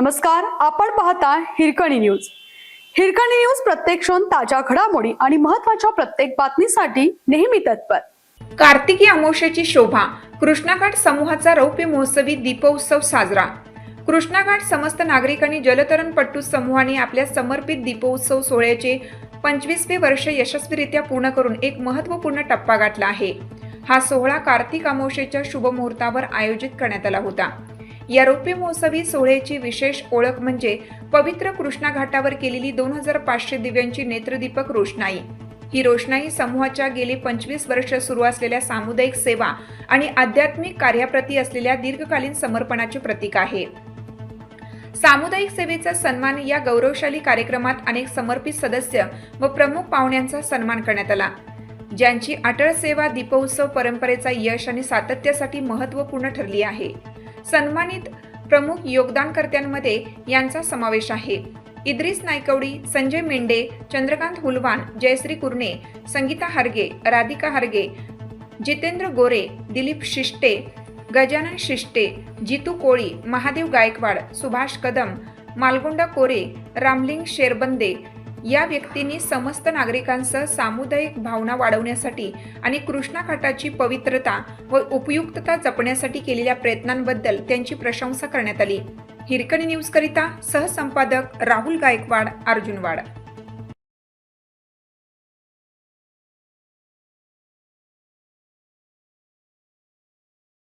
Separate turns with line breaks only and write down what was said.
नमस्कार आपण पाहता हिरकणी न्यूज. हिरकणी न्यूज प्रत्येक क्षण ताज्या घडामोडी आणि महत्त्वाच्या प्रत्येक बातमीसाठी नेहमी तत्पर.
कार्तिकी अमावस्येची शोभा कृष्णाघाट समूहाचा रौप्य महोत्सवी दीपोत्सव साजरा. कृष्णाघाट समस्त नागरिकांनी जलतरणपट्टू समूहाने आपल्या समर्पित दीपोत्सव सोहळ्याचे पंचवीसवे वर्ष यशस्वीरित्या पूर्ण करून एक महत्त्वपूर्ण टप्पा गाठला आहे. हा सोहळा कार्तिक अमावस्येच्या शुभ मुहूर्तावर आयोजित करण्यात आला होता. या रौप्य महोत्सवी सोहळ्याची विशेष ओळख म्हणजे पवित्र कृष्णा घाटावर केलेली दोन हजार पाचशे दिव्यांची नेत्रदीपक रोषणाई. ही रोषणाई समूहाच्या गेली पंचवीस वर्ष सुरू असलेल्या सामुदायिक सेवा आणि आध्यात्मिक कार्याप्रती असलेल्या दीर्घकालीन समर्पणाचे प्रतीक आहे. सामुदायिक सेवेचा सन्मान या गौरवशाली कार्यक्रमात अनेक समर्पित सदस्य व प्रमुख पाहुण्यांचा सन्मान करण्यात आला. ज्यांची अटळ सेवा दीपोत्सव परंपरेचा यश आणि सातत्यासाठी महत्त्वपूर्ण ठरली आहे. सन्मानित प्रमुख योगदानकर्त्यांमध्ये यांचा समावेश आहे. इद्रिस नायकवडी संजय मेंढे चंद्रकांत हुलवान जयश्री कुर्णे संगीता हार्गे राधिका हार्गे जितेंद्र गोरे दिलीप शिष्टे गजानन शिष्टे जितू कोळी महादेव गायकवाड सुभाष कदम मालगुंडा कोरे रामलिंग शेरबंदे या व्यक्तींनी समस्त नागरिकांसह सामुदायिक भावना वाढवण्यासाठी आणि कृष्णाघाटाची पवित्रता व उपयुक्तता जपण्यासाठी केलेल्या प्रयत्नांबद्दल त्यांची प्रशंसा करण्यात आली. हिरकणी न्यूजकरिता सहसंपादक राहुल गायकवाड अर्जुनवाड